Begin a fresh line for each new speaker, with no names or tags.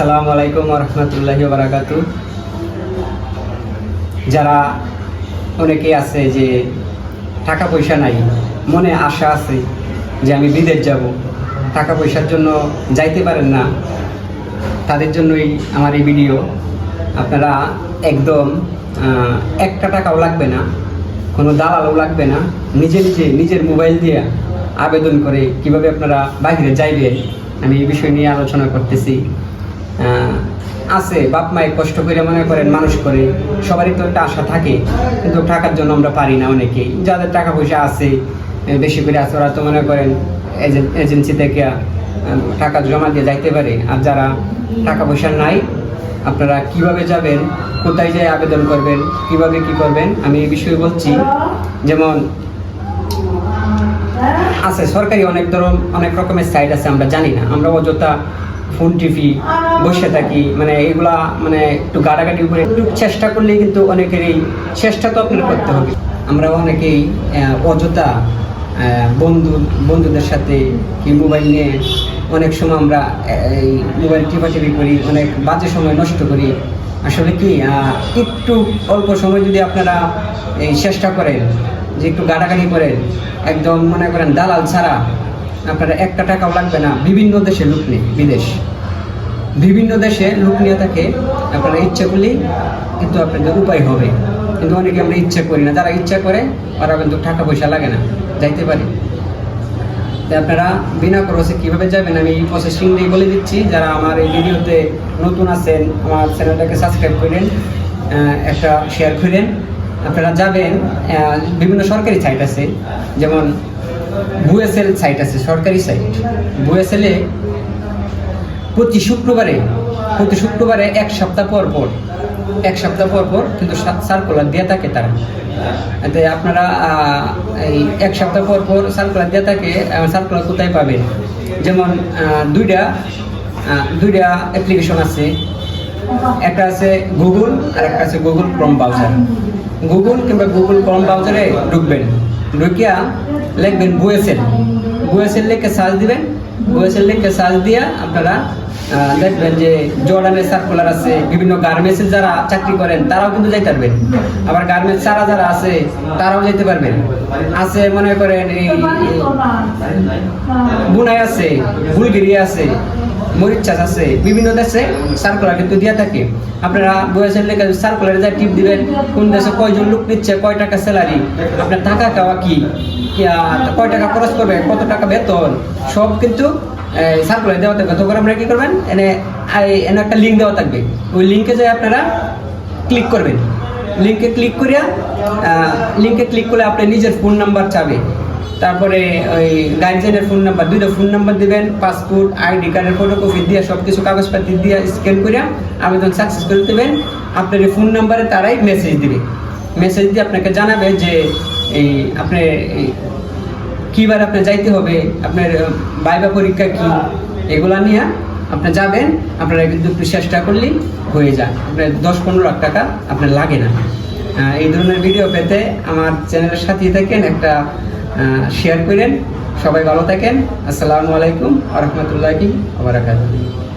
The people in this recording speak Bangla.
আসসালামু আলাইকুম রহমতুল্লাহি বারাকাতু যারা অনেকে আছে যে টাকা পয়সা নাই, মনে আশা আছে যে আমি বিদেশ যাব। টাকা পয়সার জন্য যাইতে পারেন না। তাদের জন্যই আমার এই ভিডিও। আপনারা একদম একটা টাকাও লাগবে না, কোনো দালালও লাগবে না। নিজে নিজে নিজের মোবাইল দিয়ে আবেদন করে কীভাবে আপনারা বাইরে যাইবেন, আমি এই বিষয় নিয়ে আলোচনা করতেছি। আছে, বাপ মায়ের কষ্ট করে মনে করেন মানুষ করে, সবারই তো একটা আশা থাকে, কিন্তু টাকার জন্য আমরা পারি না অনেকেই। যাদের টাকা পয়সা আছে বেশি করে আছে, ওরা তো মনে করেন এজেন- এজেন্সি থেকে টাকা জমা দিয়ে যাইতে পারে। আর যারা টাকা পয়সা নাই, আপনারা কীভাবে যাবেন, কোথায় যেয়ে আবেদন করবেন, কীভাবে কি করবেন, আমি এই বিষয়ে বলছি। যেমন, আছে, সরকারি অনেক ধরন, অনেক রকমের সাইট আছে, আমরা জানি না। আমরা অযথা ফোন টিভি, বসে থাকি মানে এগুলা মানে একটু গাড়াগাড়ি উপরে একটু চেষ্টা করলেই কিন্তু অনেকেরই চেষ্টা তো আপনার করতে হবে। আমরা অনেকেই অযথা বন্ধু, বন্ধুদের সাথে কি মোবাইল নিয়ে অনেক সময় আমরা এই মোবাইল টিপাটিপি করি, অনেক বাজে সময় নষ্ট করি। আসলে কি একটু অল্প সময় যদি আপনারা এই চেষ্টা করেন, যে একটু গাড়াগাড়ি করেন, একদম মনে করেন দালাল ছাড়া আপনারা একটা টাকাও লাগবে না। বিভিন্ন দেশে লুক নেই, বিদেশ। বিভিন্ন দেশে লুক নিয়ে থাকে, আপনারা ইচ্ছা করলেই কিন্তু আপনাদের উপায় হবে। কিন্তু অনেকে আমরা ইচ্ছা করি না। যারা ইচ্ছা করে ওরা কিন্তু টাকা পয়সা লাগে না, যাইতে পারে। তাই আপনারা বিনা খরচে কীভাবে যাবেন? আমি এই প্রসেসিং দিয়ে বলে দিচ্ছি, যারা আমার এই ভিডিওতে নতুন আছেন, আমার চ্যানেলটাকে সাবস্ক্রাইব করেন একটা শেয়ার করেন। আপনারা যাবেন বিভিন্ন সরকারি সাইট আছে, যেমন বুএসএল সাইট আছে, সরকারি সাইট বুএসএলে প্রতি শুক্রবারে প্রতি শুক্রবারে এক সপ্তাহ পর পর, এক সপ্তাহ পর পর কিন্তু সার্কুলার দিয়ে থাকে তারা। আপনারা এই এক সপ্তাহ পর পর সার্কুলার দিয়ে থাকে সার্কুলার কোথায় পাবেন? যেমন দুইটা দুইটা অ্যাপ্লিকেশন আছে। একটা আছে গুগল আর একটা আছে গুগল ক্রম ব্রাউজার গুগল কিংবা গুগল ক্রম ব্রাউজারে ঢুকবেন। ঢুকিয়া লিখবেন বুয়েসেল। বুয়েসেল লিখে সার্চ দিবেন। বুয়েসেল লিখে সার্চ দিয়া আপনারা দেখবেন যে জর্ডানের সার্কুলার আছে, বিভিন্ন গার্মেন্টসে যারা চাকরি করেন, তারাও কিন্তু যাইতে পারবেন। আবার গার্মেন্টস ছাড়া যারা আছে, তারাও যেতে পারবেন। আছে মনে করেন এই এই, বুনাই আছে বুলগেরিয়া আছে মরিচ চাষ আছে, বিভিন্ন দেশে সার্কুলার কিন্তু দিয়ে থাকে। আপনারা বয়সের লেখা সার্কুলারে যা টিপ দিবেন, কোন দেশে কয়জন লোক নিচ্ছে, কয় টাকা স্যালারি আপনার থাকা খাওয়া কি? কয় টাকা খরচ করবে, কত টাকা বেতন? সব কিন্তু সার্কুলার দেওয়া থাকবে। তখন আপনারা কি করবেন? এনে এনে একটা লিঙ্ক দেওয়া থাকবে। ওই লিঙ্কে যাই আপনারা ক্লিক করবেন। লিঙ্কে ক্লিক করিয়া লিঙ্কে ক্লিক করলে আপনি নিজের ফোন নাম্বার চাবে। তারপরে ওই গার্জেনের ফোন নাম্বার দুইটা ফোন নাম্বার দিবেন পাসপোর্ট আইডি কার্ডের ফটোকপি দিয়ে সব কিছু কাগজপাতি দিয়ে স্ক্যান করে আবেদন সাকসেস করে দেবেন। আপনার ফোন নাম্বারে তারাই মেসেজ দিবে। মেসেজ দিয়ে আপনাকে জানাবে যে এই আপনার কীবার আপনার যাইতে হবে, আপনার বাইবা পরীক্ষা কি, এগুলা নিয়ে আপনি যাবেন, আপনারা কিন্তু একটু চেষ্টা করলেই হয়ে যায়। আপনার দশ পনেরো লাখ টাকা আপনার লাগে না। এই ধরনের ভিডিও পেতে আমার চ্যানেলের সাথেই থাকেন একটা শেয়ার করেন। সবাই ভালো থাকেন। আসসালামু আলাইকুম আ আবরাকাতুহ